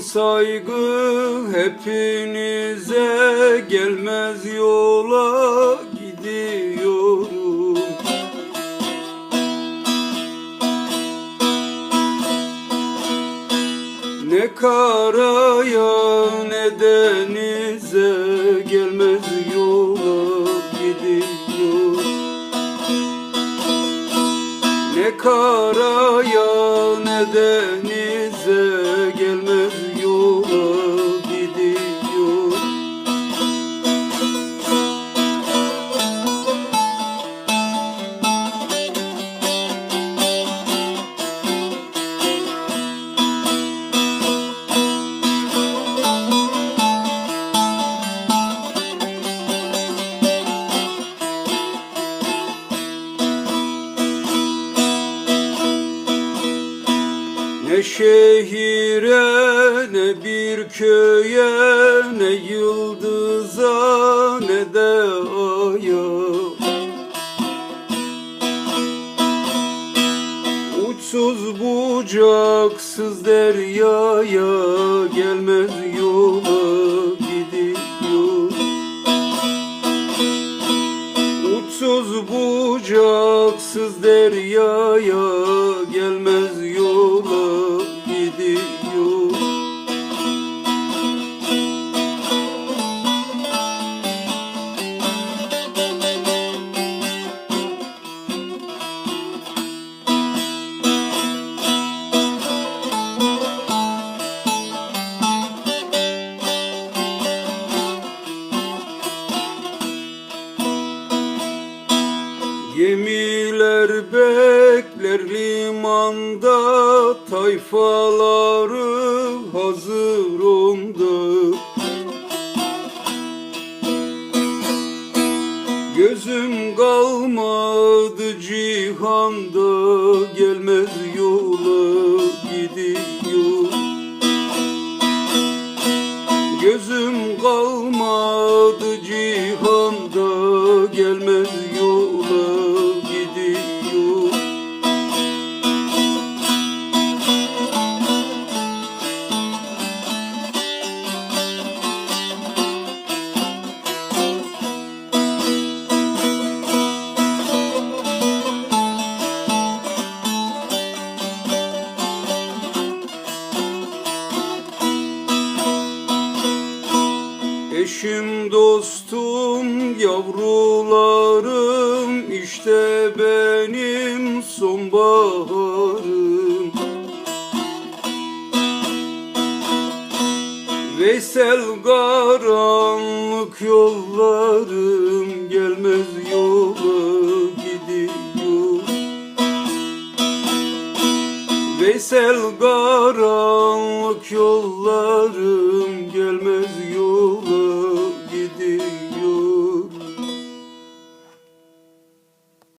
saygı hepinize. Gelmez yola gidiyorum. Ne karaya ne denize. Gelmez Ne karaya ne denize gelmez Ne şehire ne bir köye ne yıldıza ne de aya. Uçsuz bucaksız deryaya gelmez yola gidiyor. Uçsuz bucaksız deryaya gelmez Gemiler bekler limanda Tayfaları hazır onda. Gözüm kalmadı cihanda Gelmez Eşim dostum yavrularım işte benim sonbaharım. Veysel karanlık yollarım gelmez yola gidiyor. Veysel karanlık yollarım gelmez